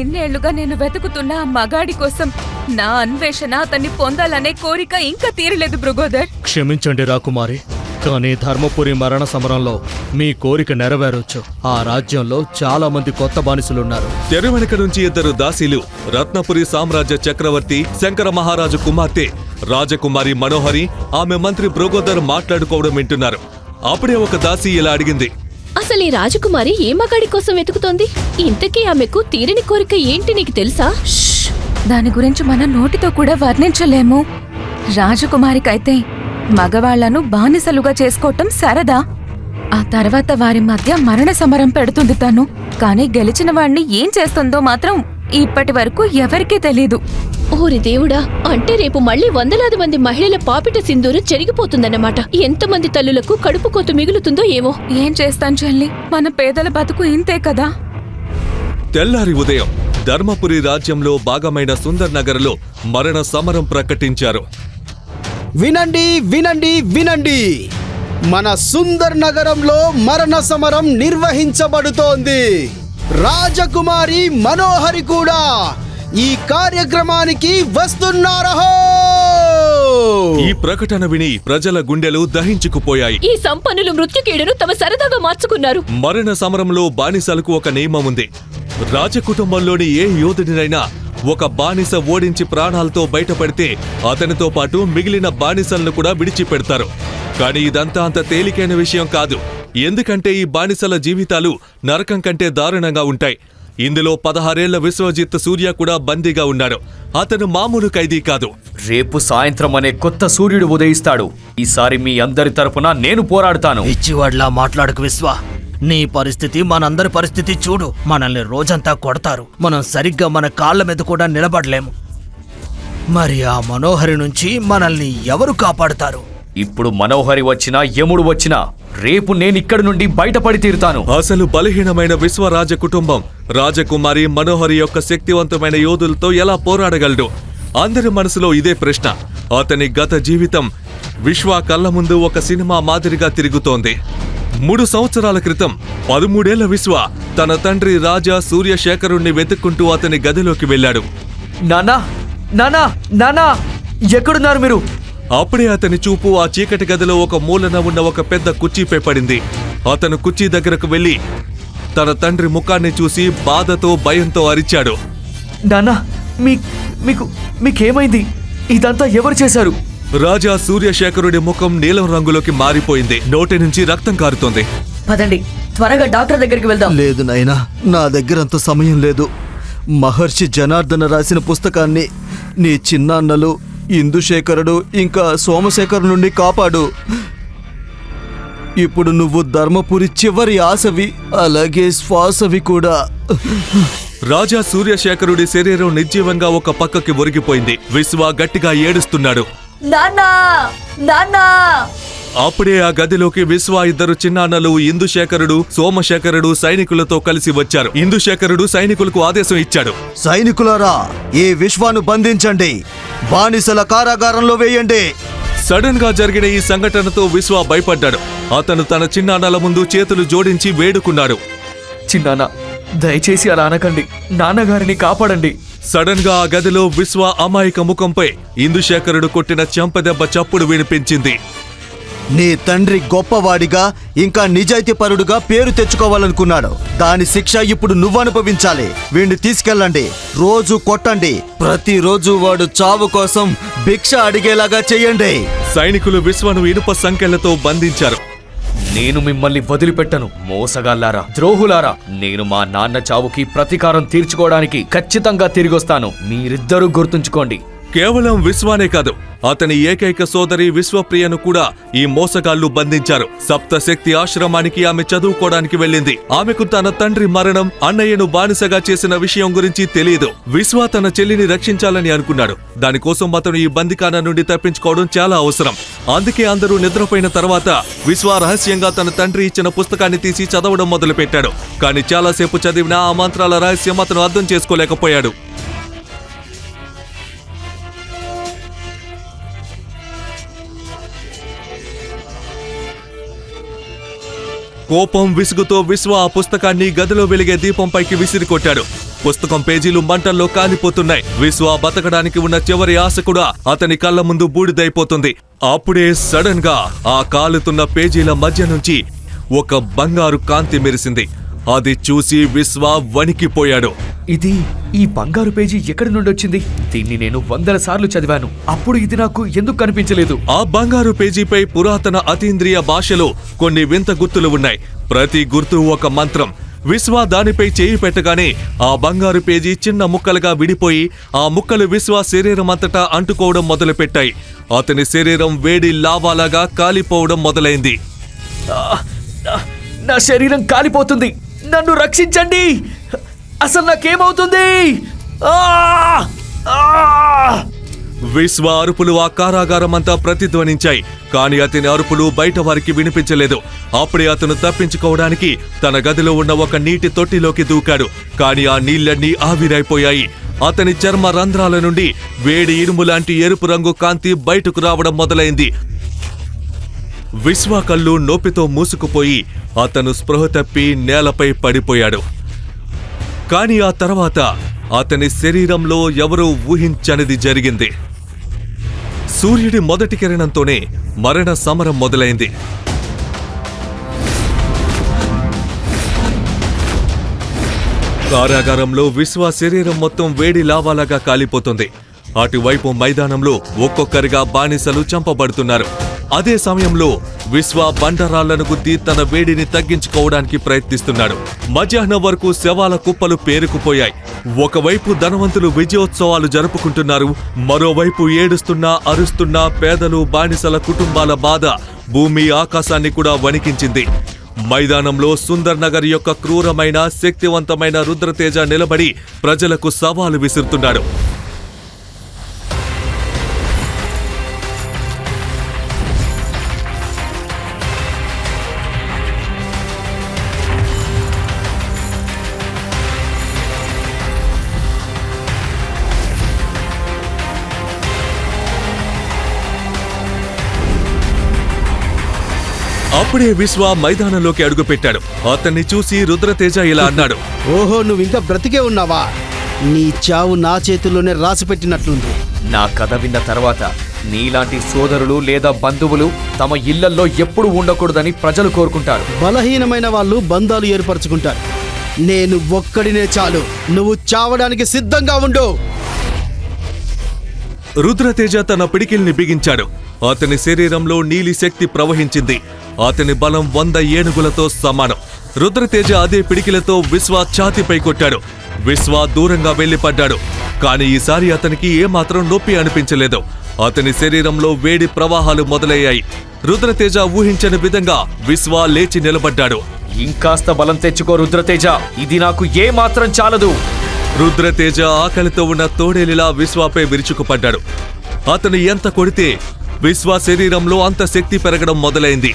ఇన్నేళ్ళుగా నేను వెతుకుతున్న ఆ మగాడి కోసం నా అన్వేషణ అతన్ని పొందాలనే కోరిక ఇంకా తీరలేదు భృగోదర్. క్షమించండి రాకుమారి కానీ ధర్మపురి మరణ సమరంలో మీ కోరిక నెరవేరొచ్చు. ఆ రాజ్యంలో చాలా మంది కొత్త బానిసలున్నారు. తెర వెనుక నుంచి ఇద్దరు దాసీలు రత్నపురి సామ్రాజ్య చక్రవర్తి శంకర మహారాజు కుమార్తె రాజకుమారి మనోహరి ఆమె మంత్రి భృగోదర్ మాట్లాడుకోవడం వింటున్నారు. అప్పుడే ఒక దాసి ఇలా అడిగింది అసలు ఈ రాజకుమారి ఏ మగాడి కోసం వెతుకుతోంది? ఇంతకీ ఆమెకు తీరని కోరిక ఏంటి నీకు తెలుసా? దాని గురించి మన నోటితో కూడా వర్ణించలేము. రాజకుమారికైతే మగవాళ్ళను బానిసలుగా చేసుకోవటం సరదా. ఆ తర్వాత వారి మధ్య మరణ సమరం పెడుతుంది తను. కానీ గెలిచిన వాణ్ణి ఏం చేస్తుందో మాత్రం ఇప్పటి వరకు ఎవరికీ తెలీదు. ఓరి దేవుడా అంటే రేపు మళ్ళీ వందలాది మంది మహిళల పాపిట సింధూరు చెరిగిపోతుందన్నమాట. ఎంతమంది తల్లులకు కడుపు కోత మిగులుతుందో ఏమో. ఏం చేస్తాం చెల్లి మన పేదల బతుకు ఇంతే కదా? తెల్లారి ఉదయం ధర్మపురి రాజ్యంలో భాగమైన సుందర్ నగర్లో మరణ సమరం ప్రకటించారు. వినండి వినండి వినండి. మన సుందర్ నగరంలో మరణ సమరం నిర్వహించబడుతోంది. రాజకుమారి మనోహరి కూడా ఈ కార్యక్రమానికి వస్తున్నారహో ఈ ప్రకటన విని ప్రజల గుండెలు దహించుకుపోయాయి. ఈ సంపన్నులు మృత్యుకీడును తమ సరదాగా మార్చుకున్నారు. మరణ సమరంలో బానిసలకు ఒక నియమం ఉంది. రాజకుటుంబంలోని ఏ యోధుడినైనా ఒక బానిస ఓడించి ప్రాణాలతో బయటపడితే అతనితో పాటు మిగిలిన బానిసలను కూడా విడిచిపెడతారు. కానీ ఇదంతా అంత తేలికైన విషయం కాదు. ఎందుకంటే ఈ బానిసల జీవితాలు నరకం కంటే దారుణంగా ఉంటాయి. ఇందులో పదహారేళ్ళ విశ్వజిత్ సూర్య కూడా బందీగా ఉన్నాడు. అతను మామూలు ఖైదీ కాదు. రేపు సాయంత్రం అనే కొత్త సూర్యుడు ఉదయిస్తాడు. ఈసారి మీ అందరి తరపున నేను పోరాడుతాను. ఇచ్చివాడ్లా మాట్లాడకు విశ్వ. నీ పరిస్థితి మనందరి పరిస్థితి చూడు. మనల్ని రోజంతా కొడతారు. మనం సరిగ్గా మన కాళ్ళ మీద కూడా నిలబడలేము. మరి ఆ మనోహరి నుంచి మనల్ని ఎవరు కాపాడుతారు? ఇప్పుడు మనోహరి వచ్చినా యముడు వచ్చినా రేపు నేను ఇక్కడి నుండి బయటపడి తీరుతాను. అసలు బలహీనమైన విశ్వరాజ కుటుంబం రాజకుమారి మనోహరి యొక్క శక్తివంతమైన యోధులతో ఎలా పోరాడగలడు? అందరి మనసులో ఇదే ప్రశ్న. అతని గత జీవితం విశ్వ కళ్ళ ముందు ఒక సినిమా మాదిరిగా తిరుగుతోంది. మూడు సంవత్సరాల క్రితం పదమూడేళ్ళ విశ్వ తన తండ్రి రాజా సూర్యశేఖరుణ్ణి వెతుక్కుంటూ అతని గదిలోకి వెళ్ళాడు. నానా నానా నానా ఎక్కడున్నారు మీరు? అప్పుడే అతని చూపు ఆ చీకటి గదిలో ఒక మూలన ఉన్న ఒక పెద్ద కుర్చీపై పడింది. అతను కుర్చీ దగ్గరకు వెళ్ళి తన తండ్రి ముఖాన్ని చూసి బాధతో భయంతో అరిచాడు. నానా మీ మీకు మీకేమైంది? ఇదంతా ఎవరు చేశారు? రాజా సూర్యశేఖరుడి ముఖం నీలం రంగులోకి మారిపోయింది. నోటి నుంచి రక్తం కారుతోంది. పదండి త్వరగా డాక్టర్ దగ్గరికి వెళ్దాం. లేదు నాయనా నా దగ్గర అంత సమయం లేదు. మహర్షి జనార్దన రాసిన పుస్తకాన్ని నీ చిన్నాన్నలు ఇందుశేఖరుడు ఇంకా సోమశేఖరు నుండి కాపాడు. ఇప్పుడు నువ్వు ధర్మపురి చివరి ఆశవి అలాగే శ్వాసవి కూడా. రాజా సూర్యశేఖరుడి శరీరం నిర్జీవంగా ఒక పక్కకి ఒరిగిపోయింది. విశ్వ గట్టిగా ఏడుస్తున్నాడు. నాన్నా! నాన్నా! అప్పుడే ఆ గదిలోకి విశ్వ ఇద్దరు చిన్నాన్నలు ఇందుశేఖరుడు సోమశేఖరుడు సైనికులతో కలిసి వచ్చారు. ఇందుశేఖరుడు సైనికులకు ఆదేశం ఇచ్చాడు. సైనికులారా ఈ విశ్వాను బంధించండి. బానిసల కారాగారంలో వేయండి. సడన్గా జరిగిన ఈ సంఘటనతో విశ్వ భయపడ్డాడు. అతను తన చిన్నాన్నల ముందు చేతులు జోడించి వేడుకున్నాడు. చిన్నానా దయచేసి అలా అనకండి. నాన్నగారిని కాపాడండి. సడన్గా ఆ గదిలో విశ్వ అమాయక ముఖంపై ఇందుశేఖరుడు కొట్టిన చెంపదెబ్బ చప్పుడు వినిపించింది. నీ తండ్రి గొప్పవాడిగా ఇంకా నిజాయితీపరుడుగా పేరు తెచ్చుకోవాలనుకున్నాడు. దాని శిక్ష ఇప్పుడు నువ్వు అనుభవించాలి. వీణ్ణి తీసుకెళ్ళండి. రోజు కొట్టండి. ప్రతిరోజు వాడు చావు కోసం భిక్ష అడిగేలాగా చెయ్యండి సైనికులు విశ్వను ఇనుప సంఖ్యలతో బంధించారు. నేను మిమ్మల్ని వదిలిపెట్టను మోసగాళ్ళారా ద్రోహులారా. నేను మా నాన్న చావుకి ప్రతీకారం తీర్చుకోవడానికి ఖచ్చితంగా తిరిగొస్తాను. మీరిద్దరూ గుర్తుంచుకోండి. కేవలం విశ్వానే కాదు అతని ఏకైక సోదరి విశ్వప్రియను కూడా ఈ మోసగాళ్ళు బంధించారు. సప్తశక్తి ఆశ్రమానికి ఆమె చదువుకోవడానికి వెళ్ళింది. ఆమెకు తన తండ్రి మరణం అన్నయ్యను బానిసగా చేసిన విషయం గురించి తెలియదు. విశ్వ తన చెల్లిని రక్షించాలని అనుకున్నాడు. దానికోసం అతను ఈ బందికాన నుండి తప్పించుకోవడం చాలా అవసరం. అందుకే అందరూ నిద్రపోయిన తర్వాత విశ్వ రహస్యంగా తన తండ్రి ఇచ్చిన పుస్తకాన్ని తీసి చదవడం మొదలుపెట్టాడు. కానీ చాలాసేపు చదివినా ఆ మంత్రాల రహస్యం అతను అర్థం చేసుకోలేకపోయాడు. కోపం విసుగుతో విశ్వ ఆ పుస్తకాన్ని గదిలో వెలిగే దీపంపైకి విసిరి కొట్టాడు. పుస్తకం పేజీలు మంటల్లో కాలిపోతున్నాయి. విశ్వ బతకడానికి ఉన్న చివరి ఆశ కూడా అతని కళ్ళ ముందు బూడిదైపోతుంది. అప్పుడే సడన్గా ఆ కాలుతున్న పేజీల మధ్య నుంచి ఒక బంగారు కాంతి మెరిసింది. అది చూసి విశ్వ వణికిపోయాడు. ఇది ఈ బంగారు పేజీ ఎక్కడి నుండి వచ్చింది? దీన్ని నేను వందల సార్లు చదివాను. అప్పుడు ఇది నాకు ఎందుకు కనిపించలేదు? ఆ బంగారు పేజీపై పురాతన అతీంద్రియ భాషలో కొన్ని వింత గుర్తులు ఉన్నాయి. ప్రతి గుర్తు ఒక మంత్రం. విశ్వ దానిపై చేయి పెట్టగానే ఆ బంగారు పేజీ చిన్న ముక్కలుగా విడిపోయి ఆ ముక్కలు విశ్వ శరీరం అంతటా అంటుకోవడం మొదలుపెట్టాయి. అతని శరీరం వేడి లావాలాగా కాలిపోవడం మొదలైంది. నా శరీరం కాలిపోతుంది. నన్ను రక్షించండి. అసలు నాకేమవుతుంది? విశ్వ అరుపులు ఆ కారాగారం అంతా ప్రతిధ్వనించాయి. కానీ అతని అరుపులు బయట వారికి వినిపించలేదు. అప్పుడే అతను తప్పించుకోవడానికి తన గదిలో ఉన్న ఒక నీటి తొట్టిలోకి దూకాడు. కానీ ఆ నీళ్ళన్నీ ఆవిరైపోయాయి. అతని చర్మ రంధ్రాల నుండి వేడి ఇనుము లాంటి ఎరుపు రంగు కాంతి బయటకు రావడం మొదలైంది. విశ్వ కళ్ళు నొప్పితో మూసుకుపోయి అతను స్పృహ తప్పి నేలపై పడిపోయాడు. కానీ ఆ తర్వాత అతని శరీరంలో ఎవరూ ఊహించనిది జరిగింది. సూర్యుడి మొదటి కిరణంతోనే మరణ సమరం మొదలైంది. కారాగారంలో విశ్వ శరీరం మొత్తం వేడి లావాలాగా కాలిపోతుంది. అటువైపు మైదానంలో ఒక్కొక్కరిగా బానిసలు చంపబడుతున్నారు. అదే సమయంలో విశ్వ బండరాళ్ళను గుద్ది తన వేడిని తగ్గించుకోవడానికి ప్రయత్నిస్తున్నాడు. మధ్యాహ్నం వరకు శవాల కుప్పలు పేరుకుపోయాయి. ఒకవైపు ధనవంతులు విజయోత్సవాలు జరుపుకుంటున్నారు మరోవైపు ఏడుస్తున్నా అరుస్తున్న పేదలు బానిసల కుటుంబాల బాధ భూమి ఆకాశాన్ని కూడా వణికించింది. మైదానంలో సుందర్ నగర్ యొక్క క్రూరమైన శక్తివంతమైన రుద్రతేజ నిలబడి ప్రజలకు సవాలు విసురుతున్నాడు. అప్పుడే విశ్వ మైదానంలోకి అడుగుపెట్టాడు. అతన్ని చూసి రుద్రతేజ ఇలా అన్నాడు. ఓహో నువ్వు ఇంకా బ్రతికే ఉన్నావా? నీ చావు నా చేతుల్లోనే రాసి పెట్టినట్లుంది. నా కథ విన్న తర్వాత నీలాంటి సోదరులు లేదా బంధువులు తమ ఇళ్ళల్లో ఎప్పుడు ఉండకూడదని ప్రజలు కోరుకుంటారు. బలహీనమైన వాళ్ళు బంధాలు ఏర్పరచుకుంటారు. నేను ఒక్కడినే చాలు. నువ్వు చావడానికి సిద్ధంగా ఉండు. రుద్రతేజ తన పిడికిల్ని బిగించాడు. అతని శరీరంలో నీలి శక్తి ప్రవహించింది. అతని బలం వంద ఏనుగులతో సమానం. రుద్రతేజ అదే పిడికిలతో విశ్వ ఛాతిపై కొట్టాడు. విశ్వ దూరంగా వెళ్ళిపడ్డాడు కానీ ఈసారి అతనికి ఏమాత్రం నొప్పి అనిపించలేదు. అతని శరీరంలో వేడి ప్రవాహాలు మొదలయ్యాయి. రుద్రతేజ ఊహించని విధంగా విశ్వ లేచి నిలబడ్డాడు. ఇంకాస్త బలం తెచ్చుకో రుద్రతేజ. ఇది నాకు ఏ మాత్రం చాలదు. రుద్రతేజ ఆకలితో ఉన్న తోడేలిలా విశ్వాపై విరుచుకుపడ్డాడు. అతను ఎంత కొడితే విశ్వ శరీరంలో అంత శక్తి పెరగడం మొదలైంది.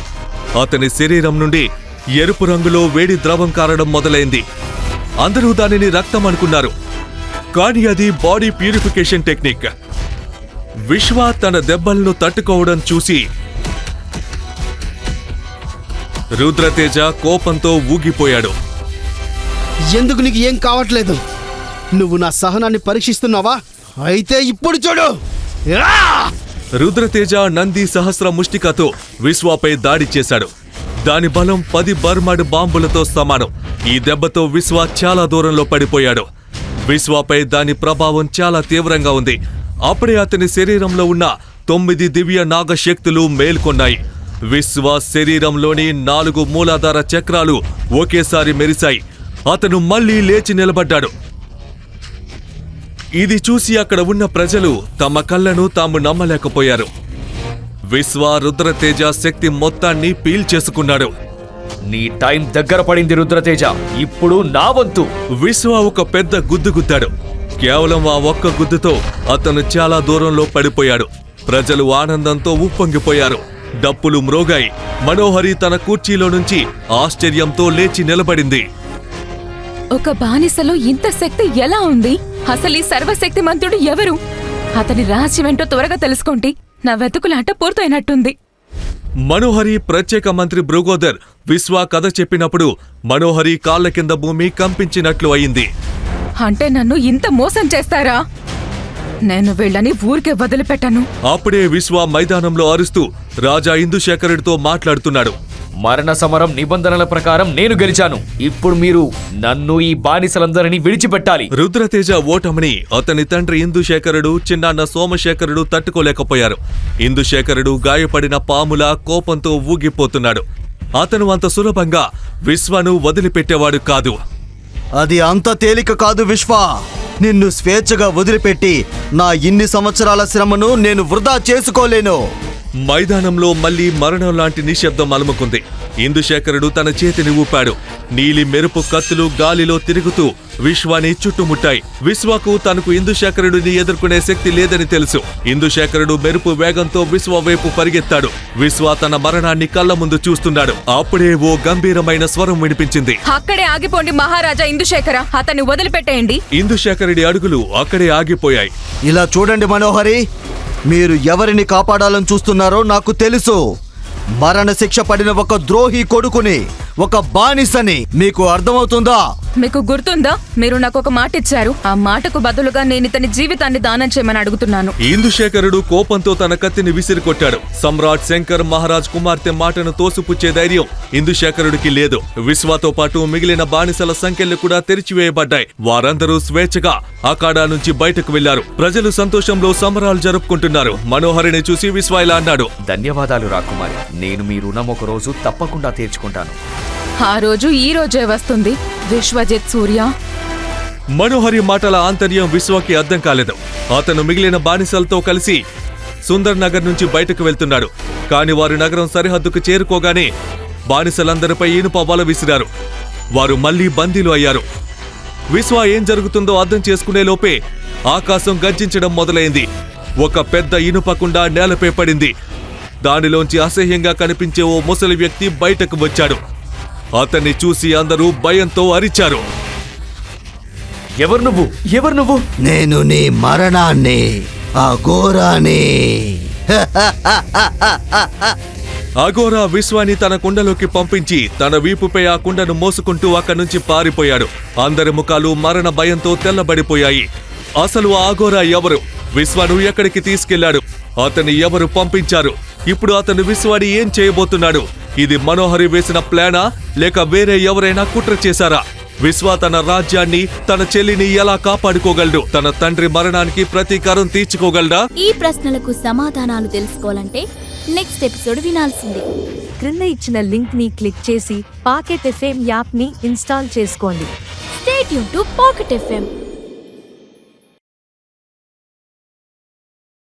అతని శరీరం నుండి ఎరుపు రంగులో వేడి ద్రవం కారడం మొదలైంది. అందరూ దానిని రక్తం అనుకున్నారు. కానీ అది బాడీ ప్యూరిఫికేషన్ టెక్నిక్. విశ్వ తన దెబ్బలను తట్టుకోవడం చూసి రుద్రతేజ కోపంతో ఊగిపోయాడు. ఎందుకు నీకు ఏం కావట్లేదు? నువ్వు నా సహనాన్ని పరీక్షిస్తున్నావా? అయితే ఇప్పుడు చూడు. రుద్రతేజ నంది సహస్ర ముష్టికతో విశ్వాపై దాడి చేశాడు. దాని బలం పది బర్మడ్ బాంబులతో సమానం. ఈ దెబ్బతో విశ్వ చాలా దూరంలో పడిపోయాడు. విశ్వాపై దాని ప్రభావం చాలా తీవ్రంగా ఉంది. అప్పుడే అతని శరీరంలో ఉన్న తొమ్మిది దివ్య నాగశక్తులు మేల్కొన్నాయి. విశ్వ శరీరంలోని నాలుగు మూలాధార చక్రాలు ఒకేసారి మెరిశాయి. అతను మళ్ళీ లేచి నిలబడ్డాడు. ఇది చూసి అక్కడ ఉన్న ప్రజలు తమ కళ్ళను తాము నమ్మలేకపోయారు. విశ్వ రుద్రతేజ శక్తి మొత్తాన్ని పీల్చేసుకున్నాడు నీ టైం దగ్గర పడింది రుద్రతేజ ఇప్పుడు నా వంతు. విశ్వ ఒక పెద్ద గుద్దు గుద్దాడు. కేవలం ఆ ఒక్క గుద్దుతో అతను చాలా దూరంలో పడిపోయాడు. ప్రజలు ఆనందంతో ఉప్పొంగిపోయారు. డప్పులు మ్రోగాయి. మనోహరి తన కుర్చీలో నుంచి ఆశ్చర్యంతో లేచి నిలబడింది. ఒక బానిసలో ఇంత శక్తి ఎలా ఉంది? అసలు ఈ సర్వశక్తిమంతుడు ఎవరు? అతని రహస్యమేంటో త్వరగా తెలుసుకోండి. నా వెతుకులాట పూర్తయినట్టుంది. మనోహరి ప్రత్యేక మంత్రి భృగోదర్ విశ్వ కథ చెప్పినప్పుడు మనోహరి కాళ్ళ కింద భూమి కంపించినట్లు అయింది. అంటే నన్ను ఇంత మోసం చేస్తారా? నేను వీళ్ళని ఊరికే వదిలిపెట్టను. అప్పుడే విశ్వ మైదానంలో అరుస్తూ రాజా ఇందుశేఖరుడితో మాట్లాడుతున్నాడు. మరణ సమరం నిబంధనల ప్రకారం నేను గెలిచాను. ఇప్పుడు మీరు నన్ను ఈ బానిసలందరినీ విడిచిపెట్టాలి. రుద్రతేజ ఓటమిని అతని తండ్రి ఇందుశేఖరుడు చిన్నాన్న సోమశేఖరుడు తట్టుకోలేకపోయారు. ఇందుశేఖరుడు గాయపడిన పాముల కోపంతో ఊగిపోతున్నాడు. అతను అంత సులభంగా విశ్వను వదిలిపెట్టేవాడు కాదు. అది అంత తేలిక కాదు విశ్వ. నిన్ను స్వేచ్ఛగా వదిలిపెట్టి నా ఇన్ని సంవత్సరాల శ్రమను నేను వృధా చేసుకోలేను. మైదానంలో మళ్ళీ మరణం లాంటి నిశ్శబ్దం అలుముకుంది. ఇందుశేఖరుడు తన చేతిని ఊపాడు. నీలి మెరుపు కత్తులు గాలిలో తిరుగుతూ విశ్వాని చుట్టుముట్టాయి. విశ్వకు తనకు ఇందుశేఖరుడిని ఎదుర్కొనే శక్తి లేదని తెలుసు. ఇందుశేఖరుడు మెరుపు వేగంతో విశ్వ వైపు పరిగెత్తాడు. విశ్వ తన మరణాన్ని కళ్ళ ముందు చూస్తున్నాడు. అప్పుడే ఓ గంభీరమైన స్వరం వినిపించింది. అక్కడే ఆగిపోండి మహారాజా ఇందుశేఖర. అతన్ని వదిలిపెట్టేయండి. ఇందుశేఖరుడి అడుగులు అక్కడే ఆగిపోయాయి. ఇలా చూడండి మనోహరి. మీరు ఎవరిని కాపాడాలని చూస్తున్నారో నాకు తెలుసు. మరణశిక్ష పడిన ఒక ద్రోహి కొడుకుని ఒక బానిసని. మీకు అర్థమవుతుందా? మీకు గుర్తుందా? మీరు నాకు ఒక మాట ఇచ్చారు ఆ మాటకు బదులుగా నేను ఇతని జీవితాన్ని దానం చేయమని అడుగుతున్నాను. ఇందుశేఖరుడు కోపంతో తన కత్తిని విసిరికొట్టాడు సమ్రాట్ శంకర్ మహారాజ్ కుమార్తె మాటను తోసిపుచ్చే ధైర్యం ఇందుశేఖరుడికి లేదు. విశ్వతో పాటు మిగిలిన బానిసల సంఖ్యలు కూడా తెరిచివేయబడ్డాయి. వారందరూ స్వేచ్ఛగా అఖాడా నుంచి బయటకు వెళ్ళారు ప్రజలు సంతోషంలో సంబరాలు జరుపుకుంటున్నారు. మనోహరిని చూసి విశ్వ ఇలా అన్నాడు. ధన్యవాదాలు రాకుమారి. నేను మీ రుణం ఒక రోజు తప్పకుండా తీర్చుకుంటాను. ఆ రోజు ఈ రోజే వస్తుంది. విశ్వజిత్ సూర్య. మనోహరి మాటల ఆంతర్యం విశ్వకి అర్థం కాలేదు. అతను మిగిలిన బానిసలతో కలిసి సుందర్ నగర్ నుంచి బయటకు వెళ్తున్నాడు. కాని వారు నగరం సరిహద్దుకు చేరుకోగానే బానిసలందరిపై ఇనుప వల విసిరారు. వారు మళ్ళీ బందీలు అయ్యారు. విశ్వ ఏం జరుగుతుందో అర్థం చేసుకునే లోపే ఆకాశం గర్జించడం మొదలైంది. ఒక పెద్ద ఇనుపకుండా నేలపై పడింది. దానిలోంచి అసహ్యంగా కనిపించే ఓ ముసలి వ్యక్తి బయటకు వచ్చాడు. అతన్ని చూసి అందరూ భయంతో అరిచారు. ఎవరు నువ్వు? ఎవరు నువ్వు? నేను నీ మరణాన్ని ఆ ఘోరాన్ని. అఘోరా విశ్వాని తన కుండలోకి పంపించి తన వీపుపై ఆ కుండను మోసుకుంటూ అక్కడి నుంచి పారిపోయాడు. అందరి ముఖాలు మరణ భయంతో తెల్లబడిపోయాయి. అసలు ఆ అఘోరా ఎవరు? విశ్వను ఎక్కడికి తీసుకెళ్ళాడు? అతన్ని ఎవరు పంపించారు? ఇప్పుడు అతను విశ్వాని ఏం చేయబోతున్నాడు? ఇది మనోహరి వేసిన ప్లానా? లేక వేరే ఎవరైనా కుట్ర చేశారా? విశ్వ తన రాజ్యాన్ని తన చెల్లిని ఎలా కాపాడుకోగలడు? తన తండ్రి మరణానికి ప్రతీకారం తీర్చుకోగలడా? ఈ ప్రశ్నలకు సమాధానాలు తెలుసుకోవాలంటే నెక్స్ట్ ఎపిసోడ్ వినాల్సిందే. క్రింద ఇచ్చిన లింక్ని క్లిక్ చేసి పాకెట్ ఎఫ్ఎం యాప్ని ఇన్స్టాల్ చేసుకోండి. స్టేట్ యూన్ టు పాకెట్ ఎఫ్ఎం.